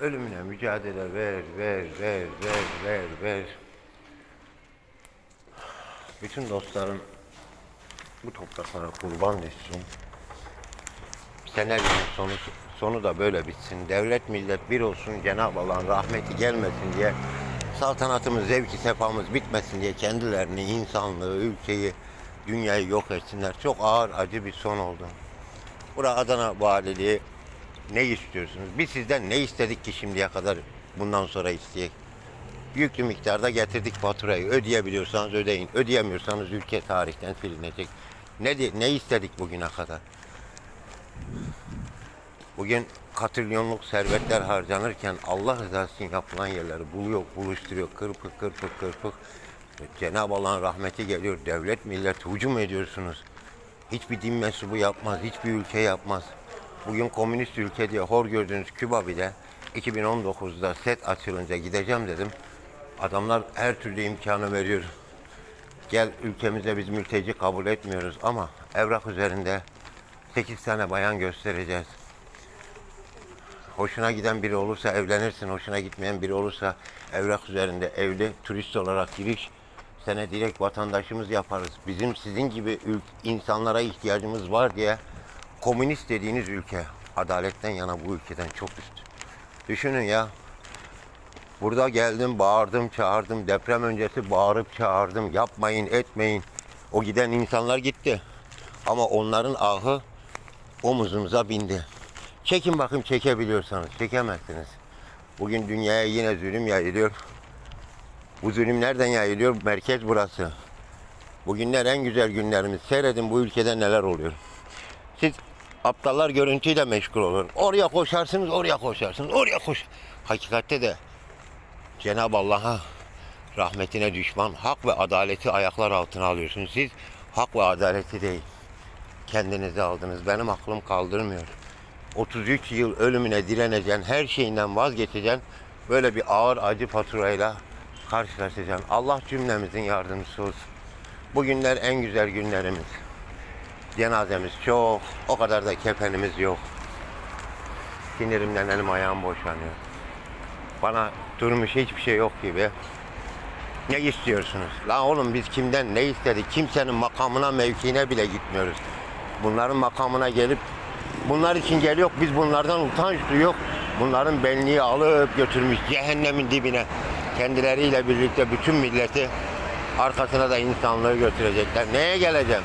Ölümüne mücadele ver, ver, ver, ver, ver, ver. Bütün dostlarım bu topraklara kurban düşsün. Senenin sonu, sonu da böyle bitsin. Devlet millet bir olsun Cenab-ı Allah'ın rahmeti gelmesin diye saltanatımız, zevki sefamız bitmesin diye kendilerini, insanlığı, ülkeyi, dünyayı yok etsinler. Çok ağır, acı bir son oldu. Bura Adana Valiliği ne istiyorsunuz? Biz sizden ne istedik ki şimdiye kadar bundan sonra isteyek? Yüklü miktarda getirdik faturayı. Ödeyebiliyorsanız ödeyin. Ödeyemiyorsanız ülke tarihten silinecek. Ne, ne istedik bugüne kadar? Bugün katrilyonluk servetler harcanırken Allah rızası için yapılan yerleri buluyor, buluşturuyor. Kırpık kırpık kırpık. Cenab-ı Allah'ın rahmeti geliyor. Devlet millet hücum ediyorsunuz. Hiçbir din mensubu yapmaz, hiçbir ülke yapmaz. Bugün komünist ülke diye hor gördüğünüz Küba bile 2019'da set açılınca gideceğim dedim. Adamlar her türlü imkanı veriyor. Gel ülkemize biz mülteci kabul etmiyoruz ama evrak üzerinde 8 tane bayan göstereceğiz. Hoşuna giden biri olursa evlenirsin, hoşuna gitmeyen biri olursa evrak üzerinde evli turist olarak giriş sene direkt vatandaşımız yaparız. Bizim sizin gibi insanlara ihtiyacımız var diye komünist dediğiniz ülke adaletten yana bu ülkeden çok üst. Düşünün ya. Burada geldim, bağırdım, çağırdım. Deprem öncesi bağırıp çağırdım. Yapmayın, etmeyin. O giden insanlar gitti. Ama onların ahı omuzumuza bindi. Çekin bakın çekebiliyorsanız. Çekemezsiniz. Bugün dünyaya yine zulüm yayılıyor. Bu zulüm nereden yayılıyor? Merkez burası. Bugünler en güzel günlerimiz. Seyredin bu ülkede neler oluyor. Siz aptallar görüntüyle meşgul olun. Oraya koşarsınız, oraya koşarsınız, oraya koş. Hakikatte de Cenab-ı Allah'a rahmetine düşman, hak ve adaleti ayaklar altına alıyorsunuz. Siz hak ve adaleti değil. Kendinizi aldınız. Benim aklım kaldırmıyor. 33 yıl ölümüne direneceksin, her şeyinden vazgeçeceksin. Böyle bir ağır acı faturayla karşılaşacaksın. Allah cümlemizin yardımcısı olsun. Bugünler en güzel günlerimiz. Cenazemiz çok, o kadar da kefenimiz yok. Sinirimden elim ayağım boşanıyor. Bana durmuş hiçbir şey yok gibi. Ne istiyorsunuz? La oğlum biz kimden ne istedik? Kimsenin makamına, mevkiine bile gitmiyoruz. Bunların makamına gelip bunlar için geliyor. Biz bunlardan utanç duyuyor. Bunların benliği alıp götürmüş cehennemin dibine. Kendileriyle birlikte bütün milleti arkasına da insanlığı götürecekler. Neye geleceğim?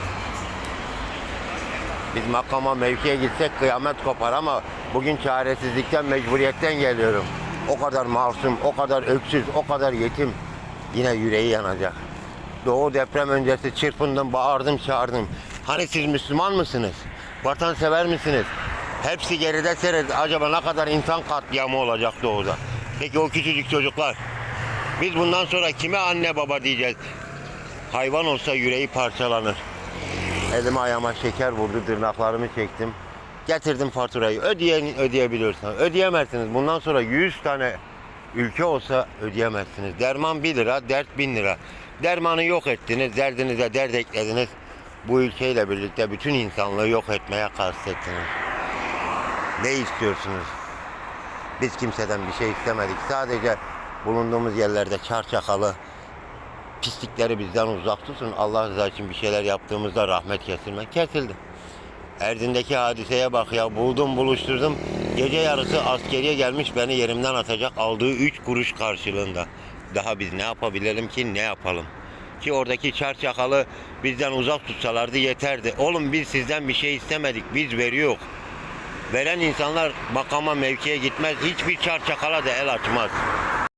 Biz makama mevkiye gitsek kıyamet kopar ama bugün çaresizlikten, mecburiyetten geliyorum. O kadar masum, o kadar öksüz, o kadar yetim. Yine yüreği yanacak. Doğu deprem öncesi çırpındım, bağırdım, çağırdım. Hani siz Müslüman mısınız? Vatansever misiniz? Hepsi geride seyret. Acaba ne kadar insan katliamı olacak doğuda? Peki o küçücük çocuklar? Biz bundan sonra kime anne baba diyeceğiz? Hayvan olsa yüreği parçalanır. Elime ayağıma şeker vurdu, tırnaklarımı çektim. Getirdim faturayı. Ödeyen ödeyebiliyorsan. Ödeyemezsiniz. Bundan sonra 100 tane ülke olsa ödeyemezsiniz. Derman 1 lira, dert 1000 lira. Dermanı yok ettiniz, derdinize dert eklediniz. Bu ülkeyle birlikte bütün insanlığı yok etmeye kastettiniz. Ne istiyorsunuz? Biz kimseden bir şey istemedik. Sadece bulunduğumuz yerlerde çarçakalı, pislikleri bizden uzak tutun. Allah rızası için bir şeyler yaptığımızda rahmet kesilme. Kesildi. Erdin'deki hadiseye bak ya buldum buluşturdum. Gece yarısı askeriye gelmiş beni yerimden atacak aldığı 3 kuruş karşılığında. Daha biz ne yapabilirim ki ne yapalım? Ki oradaki çarçakalı bizden uzak tutsalardı yeterdi. Oğlum biz sizden bir şey istemedik. Biz veriyor. Veren insanlar makama mevkiye gitmez. Hiçbir çarçakala da el açmaz.